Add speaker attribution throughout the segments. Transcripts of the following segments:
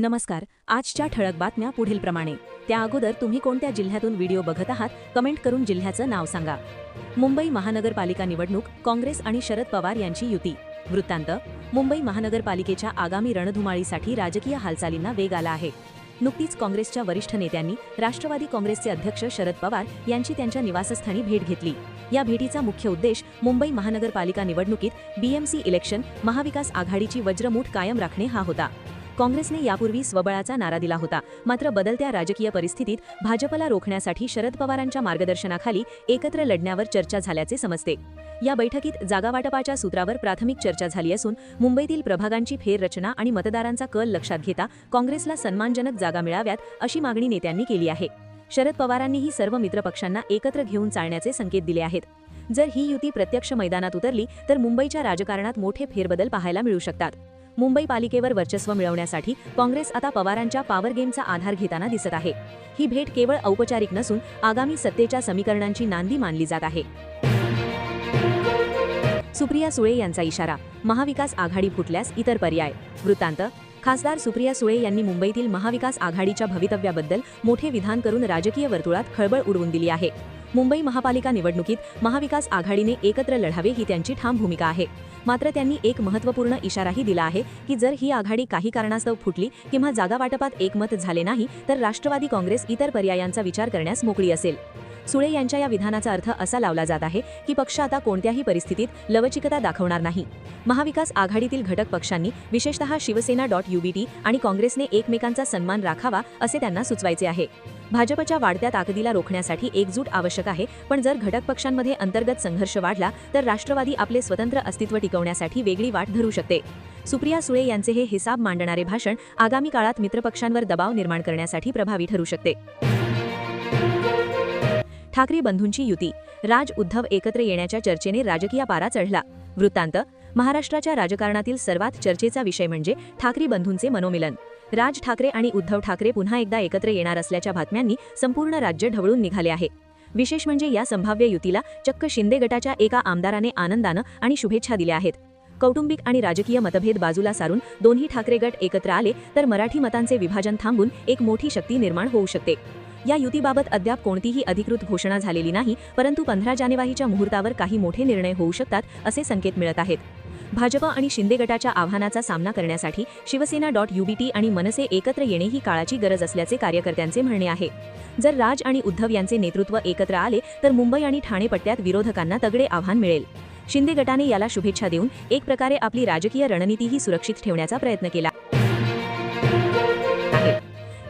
Speaker 1: नमस्कार. आजच्या ठळक बातम्या पुढीलप्रमाणे. त्या अगोदर तुम्ही कोणत्या जिल्ह्यातून व्हिडिओ बघत आहात कमेंट करून जिल्ह्याचं नाव सांगा. मुंबई महानगरपालिका निवडणूक काँग्रेस आणि शरद पवार यांची युती. वृत्तांत मुंबई महानगरपालिकेच्या आगामी रणधुमाळीसाठी राजकीय हालचालींना वेग आला आहे. नुकतीच काँग्रेसच्या वरिष्ठ नेत्यांनी राष्ट्रवादी काँग्रेसचे अध्यक्ष शरद पवार यांची त्यांच्या निवासस्थानी भेट घेतली. या भेटीचा मुख्य उद्देश मुंबई महानगरपालिका निवडणुकीत बीएमसी इलेक्शन महाविकास आघाडीची वज्रमूठ कायम राखणे हा होता. काँग्रेसने यापूर्वी स्वबळाचा नारा दिला होता. मात्र बदलत्या राजकीय परिस्थितीत भाजपला रोखण्यासाठी शरद पवारांच्या मार्गदर्शनाखाली एकत्र लढण्यावर चर्चा झाल्याचे समजते. या बैठकीत जागावाटपाच्या सूत्रावर प्राथमिक चर्चा झाली असून मुंबईतील प्रभागांची फेररचना आणि मतदारांचा कल लक्षात घेता काँग्रेसला सन्मानजनक जागा मिळाव्यात अशी मागणी नेत्यांनी केली आहे. शरद पवारांनीही सर्व मित्रपक्षांना एकत्र घेऊन चालण्याचे संकेत दिले आहेत. जर ही युती प्रत्यक्ष मैदानात उतरली तर मुंबईच्या राजकारणात मोठे फेरबदल पाहायला मिळू शकतात. मुंबई पालिकेवर वर्चस्व मिळवण्यासाठी काँग्रेस आता पवारांच्या पॉवर गेमचा आधार घेताना दिसत आहे. ही भेट केवळ औपचारिक नसून आगामी सत्तेच्या समीकरणांची नांदी मानली जात आहे. सुप्रिया सुळे यांचा इशारा महाविकास आघाडी फुटल्यास इतर पर्याय. वृत्तांत खासदार सुप्रिया सुळे यांनी मुंबईतील महाविकास आघाडीच्या भवितव्याबद्दल मोठे विधान करून राजकीय वर्तुळात खळबळ उडवून दिली आहे. मुंबई महापालिका निवडणुकीत महाविकास आघाडीने एकत्र लढावे ही त्यांची ठाम भूमिका आहे. मात्र त्यांनी एक महत्त्वपूर्ण इशाराही दिला आहे की जर ही आघाडी काही कारणास्तव फुटली किंवा जागा वाटपात एकमत झाले नाही तर राष्ट्रवादी काँग्रेस इतर पर्यायांचा विचार करण्यास मोकळी असेल. सुळे यांच्या या विधानाचा अर्थ असा लावला जात आहे की पक्ष आता कोणत्याही परिस्थितीत लवचिकता दाखवणार नाही. महाविकास आघाडीतील घटक पक्षांनी विशेषतः शिवसेना डॉट युबीटी आणि काँग्रेसने एकमेकांचा सन्मान राखावा असे त्यांना सुचवायचे आहे. भाजपच्या वाढत्या ताकदीला रोखण्यासाठी एकजूट आवश्यक आहे पण जर घटक पक्षांमध्ये अंतर्गत संघर्ष वाढला तर राष्ट्रवादी आपले स्वतंत्र अस्तित्व टिकवण्यासाठी वेगळी वाट धरू शकते. सुप्रिया सुळे यांचे हे हिसाब मांडणारे भाषण आगामी काळात मित्रपक्षांवर दबाव निर्माण करण्यासाठी प्रभावी ठरू शकते. ठाकरे बंधूंची युती. राज उद्धव एकत्र येण्याच्या चर्चेने राजकीय पारा चढला. वृत्तांत. महाराष्ट्राच्या राजकारणातील सर्वात चर्चेचा विषय म्हणजे ठाकरे बंधूंचे मनोमिलन. राज ठाकरे आणि उद्धव ठाकरे पुन्हा एकदा एकत्र येणार असल्याच्या बातम्यांनी संपूर्ण राज्य ढवळून निघाले आहे. विशेष म्हणजे या संभाव्य युतीला चक्क शिंदे गटाच्या एका आमदाराने आनंदानं आणि शुभेच्छा दिल्या आहेत. कौटुंबिक आणि राजकीय मतभेद बाजूला सारून दोन्ही ठाकरे गट एकत्र आले तर मराठी मतांचे विभाजन थांबून एक मोठी शक्ती निर्माण होऊ शकते. या युतीबाबत अद्याप कोणतीही अधिकृत घोषणा झालेली नाही परंतु पंधरा जानेवारीच्या मुहूर्तावर काही मोठे निर्णय होऊ शकतात असे संकेत मिळत आहेत. भाजप आणि शिंदे गटाच्या आव्हानाचा सामना करण्यासाठी शिवसेना डॉट युबीटी आणि मनसे एकत्र येणे ही काळाची गरज असल्याचे कार्यकर्त्यांचे म्हणणे आहे. जर राज आणि उद्धव यांचे नेतृत्व एकत्र आले तर मुंबई आणि ठाणे पट्ट्यात विरोधकांना तगडे आव्हान मिळेल. शिंदे गटाने याला शुभेच्छा देऊन एक प्रकारे आपली राजकीय रणनीतीही सुरक्षित ठेवण्याचा प्रयत्न केला आहे.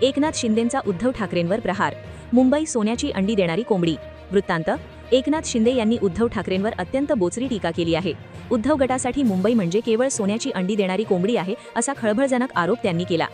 Speaker 1: एकनाथ शिंदेंचा उद्धव ठाकरेंवर प्रहार मुंबई सोन्याची अंडी देणारी कोंबडी वृत्तांत एकनाथ शिंदे यांनी उद्धव ठाकरेंवर अत्यंत बोचरी टीका केली आहे. उद्धव गटासाठी मुंबई म्हणजे केवळ सोन्याची अंडी देणारी कोंबडी आहे असा खळबळजनक आरोप त्यांनी केला.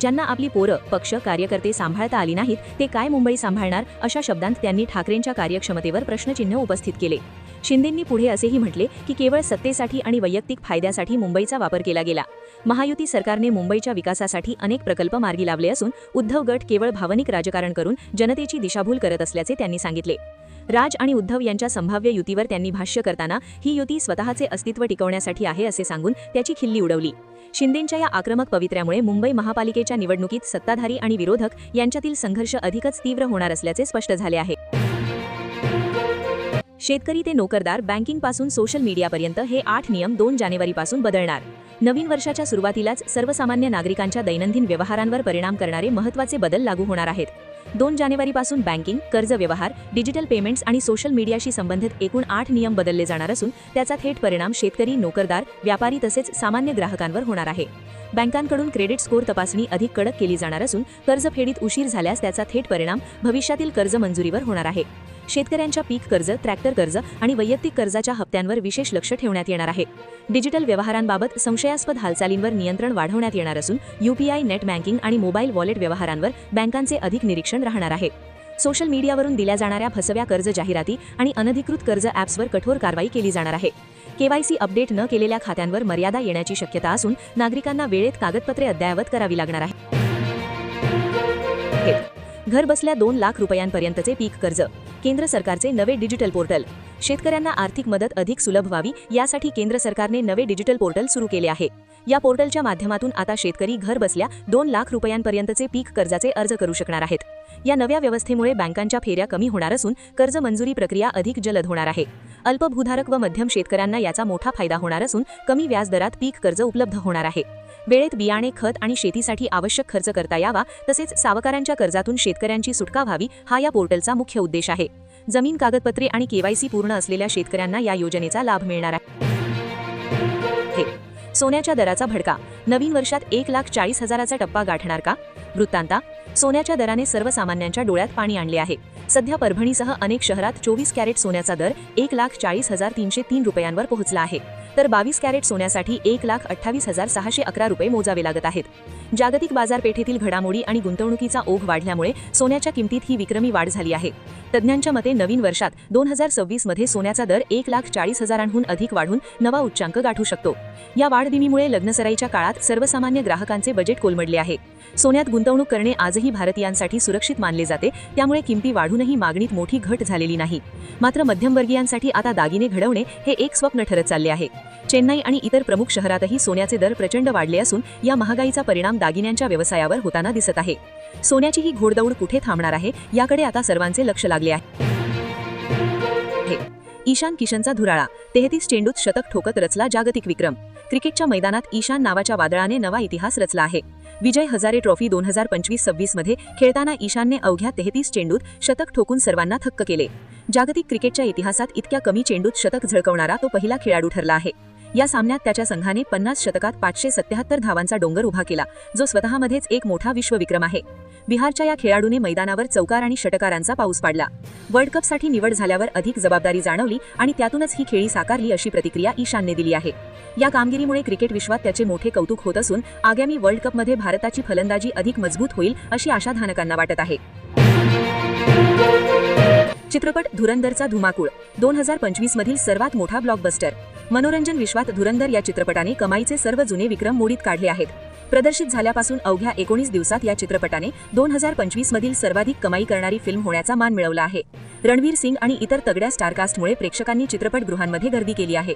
Speaker 1: ज्यांना आपली पोरं पक्ष कार्यकर्ते सांभाळता आली नाहीत ते काय मुंबई सांभाळणार अशा शब्दांत त्यांनी ठाकरेंच्या कार्यक्षमतेवर प्रश्नचिन्ह उपस्थित केले. शिंदेंनी पुढे असेही म्हटले की केवळ सत्तेसाठी आणि वैयक्तिक फायद्यासाठी मुंबईचा वापर केला गेला. महायुती सरकारने मुंबईच्या विकासासाठी अनेक प्रकल्प मार्गी लावले असून उद्धव गट केवळ भावनिक राजकारण करून जनतेची दिशाभूल करत असल्याचे त्यांनी सांगितले. राज आणि उद्धव यांच्या संभाव्य युतीवर त्यांनी भाष्य करताना ही युती स्वतःचे अस्तित्व टिकवण्यासाठी आहे असे सांगून त्याची खिल्ली उडवली. शिंदेंच्या या आक्रमक पवित्र्यामुळे मुंबई महापालिकेच्या निवडणुकीत सत्ताधारी आणि विरोधक यांच्यातील संघर्ष अधिकच तीव्र होणार असल्याचे स्पष्ट झाले आहे. शेतकरी ते नोकरदार बँकिंगपासून सोशल मीडियापर्यंत हे आठ नियम दोन जानेवारीपासून बदलणार. नवीन वर्षाच्या सुरुवातीलाच सर्वसामान्य नागरिकांच्या दैनंदिन व्यवहारांवर परिणाम करणारे महत्त्वाचे बदल लागू होणार आहेत. दोन जानेवारीपासून बँकिंग कर्ज व्यवहार डिजिटल पेमेंट्स आणि सोशल मीडियाशी संबंधित एकूण आठ नियम बदलले जाणार असून त्याचा थेट परिणाम शेतकरी नोकरदार व्यापारी तसेच सामान्य ग्राहकांवर होणार आहे. बँकांकडून क्रेडिट स्कोअर तपासणी अधिक कडक केली जाणार असून कर्जफेडीत उशीर झाल्यास त्याचा थेट परिणाम भविष्यातील कर्ज मंजुरीवर होणार आहे. शेतकऱ्यांच्या पीक कर्ज ट्रॅक्टर कर्ज आणि वैयक्तिक कर्जाच्या हप्त्यांवर विशेष लक्ष ठेवण्यात येणार आहे. डिजिटल व्यवहारांबाबत संशयास्पद हालचालींवर नियंत्रण वाढवण्यात येणार असून यूपीआय नेट बँकिंग आणि मोबाईल वॉलेट व्यवहारांवर बँकांचे अधिक निरीक्षण राहणार आहे. सोशल मीडियावरून दिल्या जाणाऱ्या फसव्या कर्ज जाहिराती आणि अनधिकृत कर्ज ॲप्सवर कठोर कारवाई केली जाणार आहे. केवायसी अपडेट न केलेल्या खात्यांवर मर्यादा येण्याची शक्यता असून नागरिकांना वेळेत कागदपत्रे अद्ययावत करावी लागणार आहे. घर बसल्या दोन लाख रुपयांपर्यंतचे पीक कर्ज. केंद्र सरकारचे नवे डिजिटल पोर्टल. शेतकऱ्यांना आर्थिक मदत अधिक सुलभ व्हावी यासाठी केंद्र सरकारने नवे डिजिटल पोर्टल सुरू केले आहे. या पोर्टलच्या माध्यमातून आता शेतकरी घर बसल्या दोन लाख रुपयांपर्यंतचे पीक कर्जाचे अर्ज करू शकणार आहेत. या नव्या व्यवस्थेमुळे बँकांच्या फेऱ्या कमी होणार असून कर्ज मंजुरी प्रक्रिया अधिक जलद होणार आहे. अल्पभूधारक व मध्यम शेतकऱ्यांना याचा मोठा फायदा होणार असून कमी व्याजदरात पीक कर्ज उपलब्ध होणार आहे. वेळेत बियाणे खत आणि शेतीसाठी आवश्यक खर्च करता यावा तसेच सावकारांच्या कर्जातून शेतकऱ्यांची सुटका व्हावी हा या पोर्टलचा मुख्य उद्देश आहे. जमीन कागदपत्रे आणि केवायसी पूर्ण असलेल्या शेतकऱ्यांना या योजनेचा लाभ मिळणार आहे. सोन्याच्या दराचा भडका. नवीन वर्षात एक लाख चाळीस हजाराचा टप्पा गाठणार का? वृत्तांता. सोन्याच्या दराने सर्वसामान्यांच्या डोळ्यात पाणी आणले आहे. सध्या परभणीसह अनेक शहरात चोवीस कॅरेट सोन्याचा दर एक लाख चाळीस हजार तीनशे तीन रुपयांवर पोहोचला आहे. तर बावीस कॅरेट सोन्यासाठी एक लाख अठ्ठावीस हजार सहाशे अकरा रुपये मोजावे लागत आहेत. जागतिक बाजारपेठेतील घडामोडी आणि गुंतवणुकीचा ओघ वाढल्यामुळे सोन्याच्या किमतीत ही विक्रमी वाढ झाली आहे. तज्ज्ञांच्या मते नवीन वर्षात दोन हजार सव्वीसमध्ये सोन्याचा दर एक लाख चाळीस हजारांहून अधिक वाढून नवा उच्चांक गाठू शकतो. या वाढदिमीमुळे लग्नसराईच्या काळात सर्वसामान्य ग्राहकांचे बजेट कोलमडले आहे. सोन्यात गुंतवणूक करणे आजही भारतीयांसाठी सुरक्षित मानले जाते त्यामुळे किमती वाढूनही मागणीत मोठी घट झालेली नाही. मात्र मध्यमवर्गीयांसाठी आता दागिने घडवणे हे एक स्वप्न ठरत चालले आहे. चेन्नई आणि इतर प्रमुख शहरातही सोन्याचे दर प्रचंड वाढले असून या महागाईचा परिणाम दागिन्यांच्या व्यवसायावर होताना दिसत आहे. सोन्याची ही घोडदौड कुठे थांबणार आहे याकडे आता सर्वांचे लक्ष लागले आहे. ईशान किशनचा धुराळा तेहतीस चेंडूत शतक ठोकत रचला जागतिक विक्रम. क्रिकेटच्या मैदानात ईशान नावाच्या वादळाने नवा इतिहास रचला आहे. विजय हजारे ट्रॉफी दोन हजार पंचवीस सव्वीसमध्ये खेळताना ईशानने अवघ्या तेहतीस चेंडूत शतक ठोकून सर्वांना थक्क केले. जागतिक क्रिकेटच्या इतिहासात इतक्या कमी चेंडूत शतक झळकवणारा तो पहिला खेळाडू ठरला आहे. या सामन्यात त्याच्या संघाने पन्नास शतकात पाचशे सत्याहत्तर धावांचा डोंगर उभा केला जो स्वतःमध्येच एक मोठा विश्वविक्रम आहे. बिहारच्या या खेळाडूने मैदानावर चौकार आणि षटकारांचा पाऊस पाडला. वर्ल्ड कपसाठी निवड झाल्यावर अधिक जबाबदारी जाणवली आणि त्यातूनच ही खेळी साकारली अशी प्रतिक्रिया ईशानने दिली आहे. या कामगिरीमुळे क्रिकेट विश्वात त्याचे मोठे कौतुक होत असून आगामी वर्ल्ड कपमध्ये भारताची फलंदाजी अधिक मजबूत होईल अशी आशा धानकांना वाटत आहे. चित्रपट धुरंदरचा धुमाकूळ दोन हजार पंचवीस मधील सर्वात मोठा ब्लॉकबस्टर मनोरंजन विश्वात धुरंधर या चित्रपटाने कमाईचे सर्व जुने विक्रम मोडीत काढले आहेत. प्रदर्शित झाल्यापासून अवघ्या एकोणीस दिवसात या चित्रपटाने दोन हजार पंचवीस मधील सर्वाधिक कमाई करणारी फिल्म होण्याचा मान मिळवला आहे. रणवीर सिंग आणि इतर तगड्या स्टारकास्टमुळे प्रेक्षकांनी चित्रपटगृहांमध्ये गर्दी केली आहे.